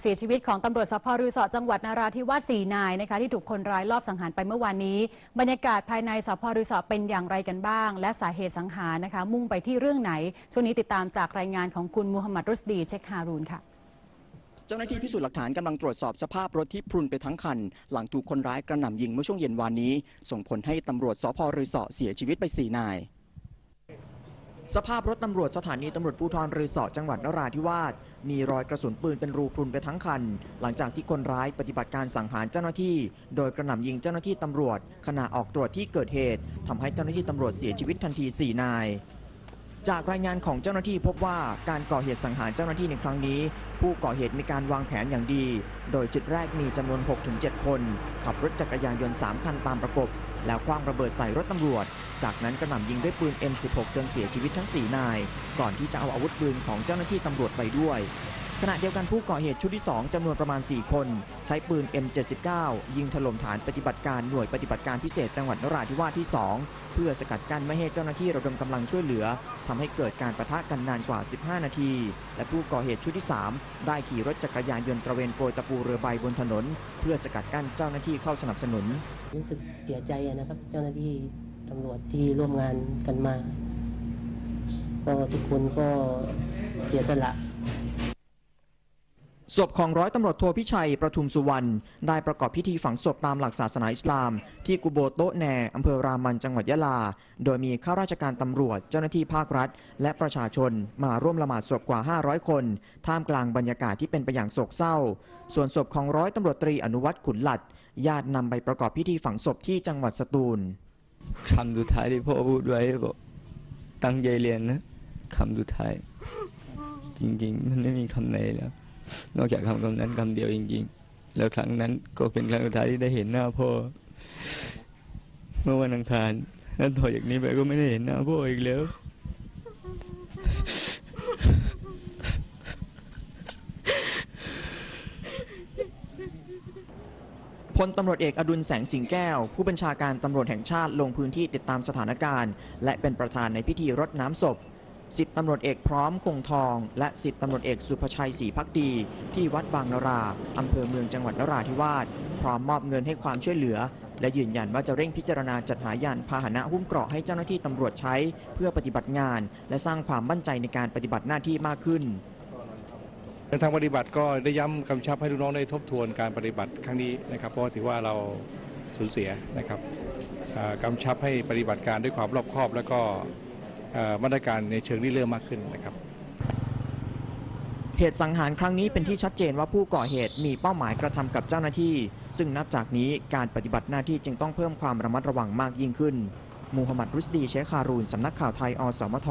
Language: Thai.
เสียชีวิตของตำรวจสพรือสอจังหวัดนาราธิวาสสี่นายนะคะที่ถูกคนร้ายลอบสังหารไปเมื่อวานนี้ บรรยากาศภายในสพรือสอเป็นอย่างไรกันบ้าง และสาเหตุสังหารนะคะ มุ่งไปที่เรื่องไหน ช่วงนี้ติดตามจากรายงานของคุณมูฮัมหมัดรุสดีเชคฮารูนค่ะเจ้าหน้าที่พิสูจน์หลักฐานกำลังตรวจสอบสภาพรถที่พรุนไปทั้งคัน หลังถูกคนร้ายกระหน่ำยิงเมื่อช่วงเย็นวานนี้ ส่งผลให้ตำรวจสพรือสอเสียชีวิตไปสี่นาย สภาพรถตำรวจสถานีตำรวจภูธรรือสอจังหวัดนราธิวาสมีรอยกระสุนปืนเป็นรูพรุนไปทั้งคัน หลังจากที่คนร้ายปฏิบัติการสังหารเจ้าหน้าที่ โดยกระหน่ำยิงเจ้าหน้าที่ตำรวจขณะออกตรวจที่เกิดเหตุทำให้เจ้าหน้าที่ตำรวจเสียชีวิตทันทีสี่นาย จากรายงานของเจ้าหน้าที่พบว่าการก่อเหตุสังหารเจ้าหน้าที่ในครั้งนี้ ผู้ก่อเหตุมีการวางแผนอย่างดี โดยจุดแรกมีจำนวน 6-7 คน ขับรถจักรยานยนต์ 3 คันตามประกบ แล้วคว้างระเบิดใส่รถตำรวจ จากนั้นกระหน่ำยิงด้วยปืน M16 จนเสียชีวิตทั้ง 4 นาย ก่อนที่จะเอาอาวุธปืนของเจ้าหน้าที่ตำรวจไปด้วย ขณะเดียวกันผู้ก่อเหตุชุดที่ 2จำนวนประมาณ 4 คน ใช้ปืน M79 ยิงถล่มฐานปฏิบัติการหน่วยปฏิบัติการพิเศษจังหวัดนราธิวาสที่ 2 เพื่อสกัดกั้นไม่ให้เจ้าหน้าที่ระดมกำลังช่วยเหลือทำให้เกิดการประทะกันนานกว่า 15 นาที และผู้ก่อเหตุชุดที่ 3 ได้ขี่รถจักรยานยนต์ตระเวนโปรยตะปูเรือใบบนถนน เพื่อสกัดกั้นเจ้าหน้าที่เข้าสนับสนุน รู้สึกเสียใจนะครับ เจ้าหน้าที่ตำรวจที่ร่วมงานกันมา ก็ทุกคนก็เสียสละ ศพของร้อยตำรวจโทพิชัยประทุมสุวรรณได้ประกอบพิธีฝังศพตามหลักศาสนาอิสลาม ที่กุโบโตะแนอำเภอรามันจังหวัดยะลา โดยมีข้าราชการตำรวจ เจ้าหน้าที่ภาครัฐ และประชาชนมาร่วมละหมาดศพกว่า 500 คน ท่ามกลางบรรยากาศที่เป็นไปอย่างโศกเศร้า ส่วนศพของร้อยตำรวจตรีอนุวัฒน์ขุนหลัดญาตินำไปประกอบพิธีฝังศพที่จังหวัดสตูลคำสุดท้ายที่พ่อพูดไว้บอกตั้งใจเรียนนะคำสุดท้าย จริงๆ มันไม่มีคำไหนแล้ว นอกจากคำคำนั้นคำเดียวจริงๆ แล้วครั้งนั้นก็เป็นครั้งสุดท้ายที่ได้เห็นหน้าพ่อ เมื่อวันอังคารแล้วต่อจากนี้ไปก็ไม่ได้เห็นหน้าพ่ออีกแล้วพลตำรวจเอกอดุลแสงสิงแก้ว ผู้บัญชาการตำรวจแห่งชาติลงพื้นที่ติดตามสถานการณ์ และเป็นประธานในพิธีรดน้ำศพ สิบตำรวจเอกพร้อมคงทอง และสิบตำรวจเอกสุภชัยศรีพักดี ที่วัดบางนราอำเภอเมืองจังหวัดนราธิวาสพร้อมมอบเงินให้ความช่วยเหลือ และยืนยันว่าจะเร่งพิจารณาจัดหายานพาหนะหุ้มเกราะให้เจ้าหน้าที่ตำรวจใช้ เพื่อปฏิบัติงาน และสร้างความมั่นใจในการปฏิบัติหน้าที่มากขึ้นในทางปฏิบัติก็ได้ย้ำกำชับให้ลูกน้องได้ทบทวนการปฏิบัติครั้งนี้นะครับ เพราะถือว่าเราสูญเสียนะครับอ่ากำชับให้ปฏิบัติการด้วยความรอบคอบ แล้วก็ มาตรการในเชิงนี้เริ่มมากขึ้นนะครับเหตุสังหารครั้งนี้เป็นที่ชัดเจนว่าผู้ก่อเหตุมีเป้าหมายกระทำกับเจ้าหน้าที่ ซึ่งนับจากนี้การปฏิบัติหน้าที่จึงต้องเพิ่มความระมัดระวังมากยิ่งขึ้น มูฮัมหมัดรุสดีเชคคารูนสำนักข่าวไทยอสมท